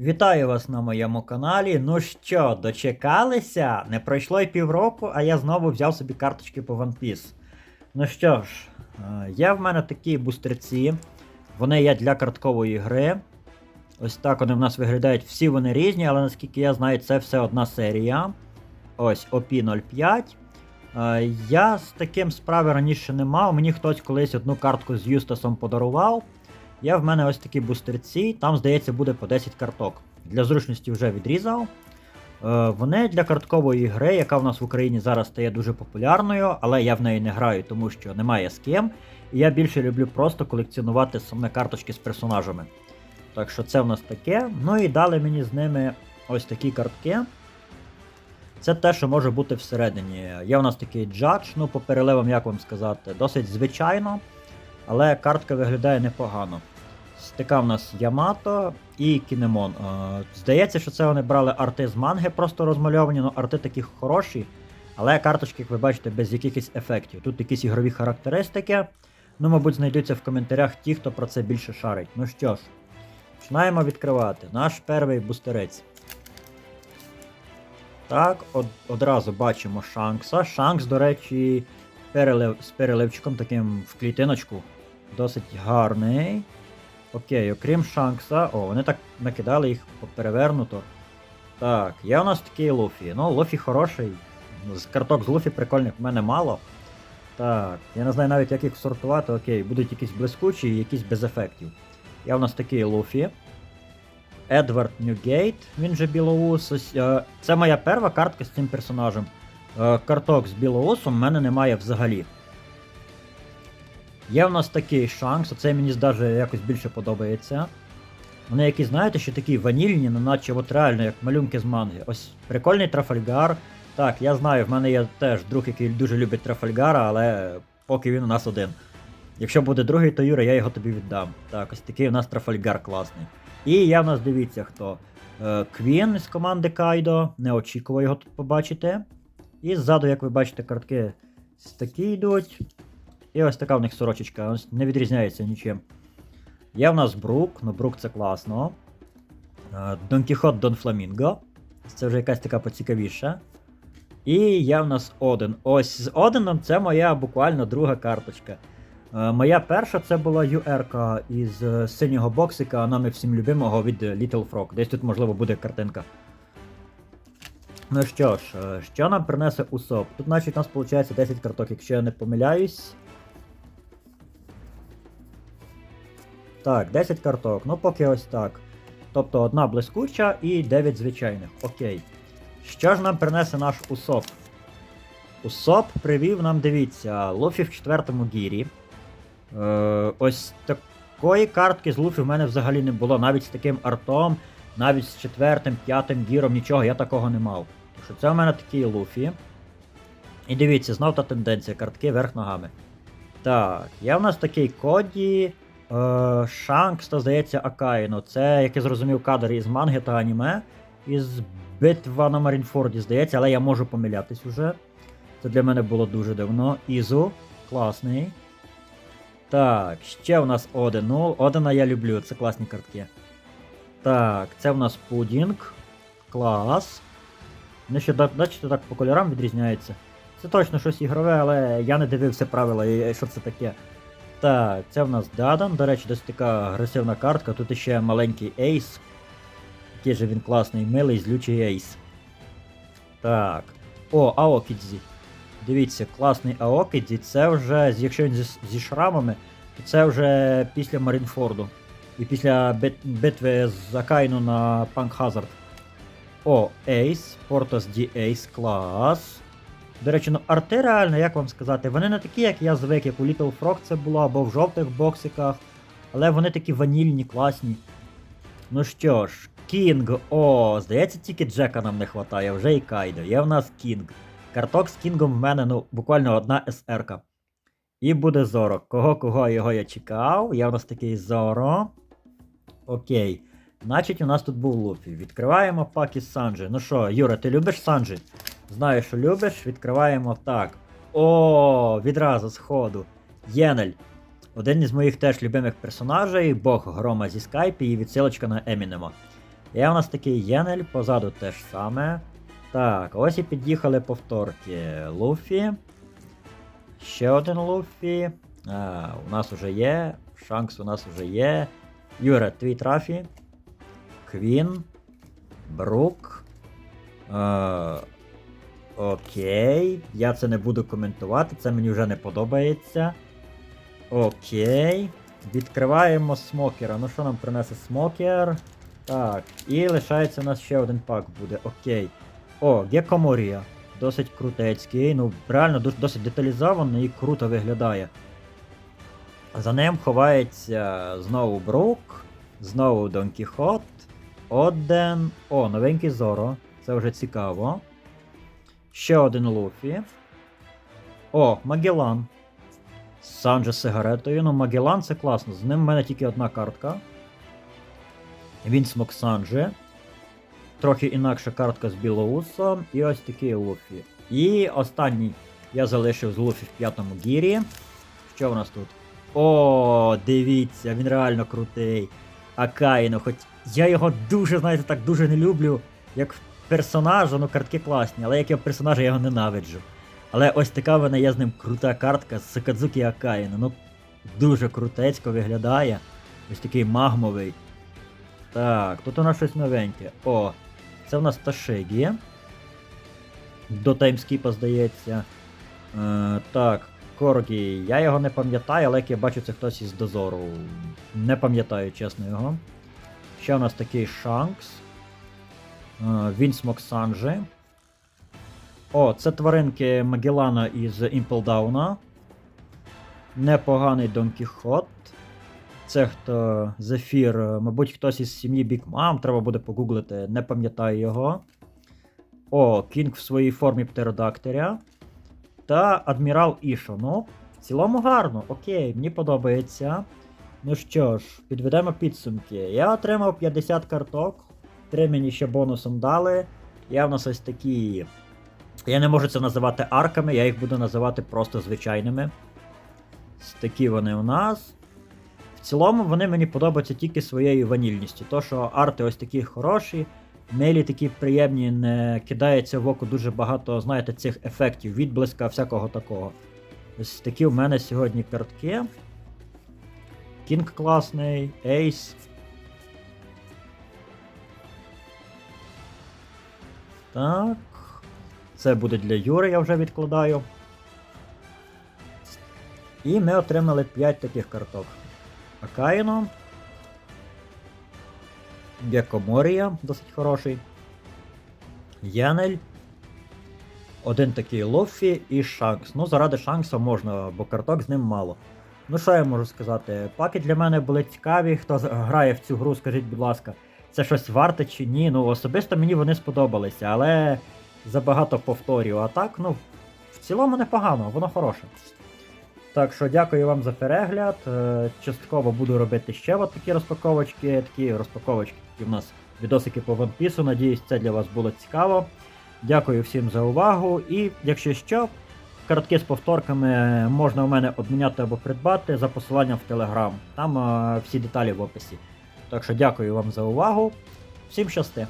Вітаю вас на моєму каналі. Ну що, дочекалися? Не пройшло й півроку, а я знову взяв собі карточки по One Piece. Ну що ж, е, є в мене такі бустерці. Вони є для карткової гри. Ось так вони в нас виглядають. Всі вони різні, але наскільки я знаю, це все одна серія. Ось OP05. Е, Я з таким справи раніше не мав. Мені хтось колись одну картку з Юстасом подарував. Є в мене ось такі бустерці, там, здається, буде по 10 карток. Для зручності вже відрізав. Е, Вони для карткової гри, яка в нас в Україні зараз стає дуже популярною, але я в неї не граю, тому що немає з ким. І я більше люблю просто колекціонувати саме карточки з персонажами. Так що це в нас таке. Ну і дали мені з ними ось такі картки. Це те, що може бути всередині. Є в нас такий джадж, ну по переливам, як вам сказати, досить звичайно. Але картка виглядає непогано. Така в нас Ямато і Кінемон. Е, Здається, що це вони брали арти з манги, просто розмальовані, ну арти такі хороші. Але карточки, як ви бачите, без якихось ефектів. Тут якісь ігрові характеристики. Ну, мабуть, знайдуться в коментарях ті, хто про це більше шарить. Ну що ж, починаємо відкривати. Наш перший бустерець. Так, од- одразу бачимо Шанкса. Шанкс, до речі, перелив, з переливчиком таким в клітиночку. Досить гарний. Окей, окрім Шанкса. О, вони так накидали їх перевернуто. Так, є у нас такий Луфі. Ну, Луфі хороший. З карток з Луфі прикольних в мене мало. Так, я не знаю навіть, як їх сортувати. Окей, будуть якісь блискучі і якісь без ефектів. Є у нас такий Луфі. Едвард Ньюгейт, він же Білоус. Е, Це моя перша картка з цим персонажем. Е, Карток з Білоусом в мене немає взагалі. Є в нас такий шанс, оце мені даже якось більше подобається. Вони які, знаєте, ще такі ванільні, ну наче от реально як малюнки з манги. Ось прикольний Трафальгар. Так, я знаю, в мене є теж друг, який дуже любить Трафальгара, але поки він у нас один. Якщо буде другий, то Юра, я його тобі віддам. Так, ось такий у нас Трафальгар класний. І я в нас дивіться хто. Е, Квін з команди Кайдо. Не очікував його тут побачити. І ззаду, як ви бачите, картки такі йдуть. І ось така в них сорочечка, не відрізняється нічим. Є в нас Брук, ну Брук це класно. Е, Дон Кіхот Дон Фламінго. Це вже якась така поцікавіша. І є в нас Оден. Ось з Оденом це моя буквально друга карточка. Е, Моя перша це була UR із е, синього боксика, нами всім любимого від Little Frog. Десь тут, можливо, буде картинка. Ну що ж, що нам принесе Усоп? Тут, значить, у нас виходить 10 карток, якщо я не помиляюсь. Так, 10 карток. Ну, поки ось так. Тобто одна блискуча і 9 звичайних. Окей. Що ж нам принесе наш Усоп? Усоп привів нам, дивіться, Луфі в четвертому гірі. Е, ось такої картки з Луфі в мене взагалі не було. Навіть з таким артом, навіть з четвертим, п'ятим гіром, нічого, я такого не мав. Що це в мене такий Луфі. І дивіться, знов та тенденція, картки верх ногами. Так, є в нас такий Коді. Е, Шанкс та здається Акаїно. Це, як я зрозумів, кадр із манги та аніме. Із битва на Марінфорді, здається, але я можу помилятись уже. Це для мене було дуже давно. Ізу, класний. Так, ще у нас Оден. Ну, Одена я люблю, це класні картки. Так, це в нас Пудінг. Клас. Ну ще, бачите, так по кольорам відрізняється. Це точно щось ігрове, але я не дивився правила, що це таке. Так, це в нас Дадан. До речі, досить така агресивна картка. Тут ще маленький ейс. Який же він класний, милий, злючий ейс. Так. О, Аокідзі. Дивіться, класний Аокідзі. Це вже, якщо він зі, зі шрамами, то це вже після Марінфорду. І після бит, битви з Акайну на Панк Хазард. О, Ейс, Портос Ді Ейс, клас. До речі, ну арти реально, як вам сказати, вони не такі, як я звик, як у Little Frog це було, або в жовтих боксиках. Але вони такі ванільні, класні. Ну що ж, Кінг. О, здається, тільки Джека нам не вистачає, вже і Кайдо. Є в нас Кінг. Карток з Кінгом в мене, ну, буквально одна СР-ка. І буде Зоро. Кого кого його я чекав. Є в нас такий Зоро. Окей. Значить, у нас тут був Луфі. Відкриваємо пак із Санджі. Ну що, Юра, ти любиш Санджі? Знаю, що любиш. Відкриваємо так. О, відразу з ходу. Єнель. Один із моїх теж любимих персонажей, Бог Грома зі скайпі і відсилочка на Емінема. Є у нас такий Єнель, позаду те ж саме. Так, ось і під'їхали повторки. Луфі. Ще один Луфі. А, у нас уже є. Шанкс у нас уже є. Юра, твій трафі. Квін. Брук. Е, окей. Я це не буду коментувати, це мені вже не подобається. Окей. Відкриваємо смокера. Ну що нам принесе смокер? Так, і лишається у нас ще один пак буде. Окей. О, Гекоморія. Досить крутецький. Ну, реально досить деталізовано і круто виглядає. За ним ховається знову Брук, знову Дон Кіхот, Оден. О, новенький Зоро. Це вже цікаво. Ще один Луфі. О, Магелан. Санджа з сигаретою. Ну, Магелан це класно. З ним в мене тільки одна картка. Він смок Санджи. Трохи інакша картка з Білоусом. І ось такий Луфі. І останній я залишив з Луфі в п'ятому гірі. Що в нас тут? О, дивіться, він реально крутий. Акаїно, хоч я його дуже, знаєте, так дуже не люблю. Як персонажа, ну картки класні, але як я персонажа я його ненавиджу. Але ось така в мене є з ним крута картка з Сакадзукі Акаїно. Ну, дуже крутецько виглядає. Ось такий магмовий. Так, тут у нас щось новеньке. О, це у нас Ташигі. До таймскіпа, здається. Е, так, Коргі. Я його не пам'ятаю, але як я бачу, це хтось із дозору. Не пам'ятаю, чесно його. Ще у нас такий Шанкс. Е, Вінс Моксанджі. О, це тваринки Магеллана із Імплдауна. Непоганий Дон Кіхот. Це хто Зефір, мабуть, хтось із сім'ї Big Mom, треба буде погуглити, не пам'ятаю його. О, Кінг в своїй формі птеродактиря. Та Адмірал Ішо. Ну, в цілому гарно, окей, мені подобається. Ну що ж, підведемо підсумки. Я отримав 50 карток. 3 мені ще бонусом дали. Я в нас ось такі. Я не можу це називати арками, я їх буду називати просто звичайними. Такі вони у нас. В цілому вони мені подобаються тільки своєю ванільністю. То, що арти ось такі хороші, милі такі приємні, не кидається в око дуже багато, знаєте, цих ефектів, відблиска, всякого такого. Ось такі в мене сьогодні картки. Кінг класний, Ейс. Так. Це буде для Юри, я вже відкладаю. І ми отримали 5 таких карток. Акаїно. Гекоморія, досить хороший. Янель. Один такий Лофі і Шанкс. Ну, заради Шанкса можна, бо карток з ним мало. Ну, що я можу сказати? Паки для мене були цікаві. Хто грає в цю гру, скажіть, будь ласка, це щось варте чи ні. Ну, особисто мені вони сподобалися, але забагато повторів. А так, ну, в цілому непогано, воно хороше. Так що дякую вам за перегляд. Е, Частково буду робити ще от такі розпаковочки, такі розпаковочки, які в нас відосики по One Piece. Надіюсь, це для вас було цікаво. Дякую всім за увагу. І якщо що, картки з повторками можна у мене обміняти або придбати за посиланням в Telegram. Там е, всі деталі в описі. Так що дякую вам за увагу. Всім щасти!